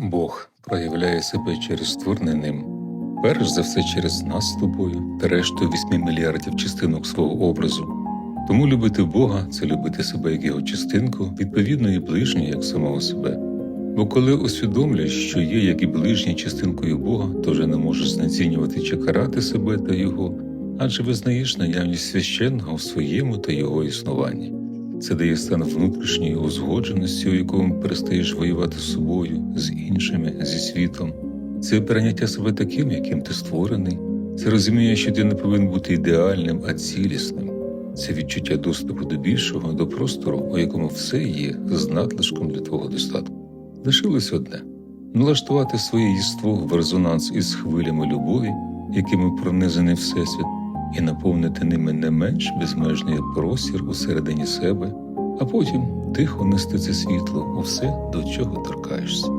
Бог проявляє себе через створене ним, перш за все через нас з тобою та решту 8 мільярдів частинок свого образу. Тому любити Бога це любити себе як його частинку, відповідно і ближнє як самого себе. Бо коли усвідомлюєш, що є як і ближнє частинкою Бога, то вже не можеш знецінювати чи карати себе та Його, адже визнаєш наявність священного в своєму та його існуванні. Це дає стан внутрішньої узгодженості, у якому перестаєш воювати з собою, з іншими, зі світом. Це прийняття себе таким, яким ти створений. Це розуміння, що ти не повинен бути ідеальним, а цілісним. Це відчуття доступу до більшого, до простору, у якому все є з надлишком для твого достатку. Лишилось одне налаштувати своє єство в резонанс із хвилями любові, якими пронизаний Всесвіт, і наповнити ними не менш безмежний простір усередині себе, а потім тихо нести це світло у все, до чого торкаєшся.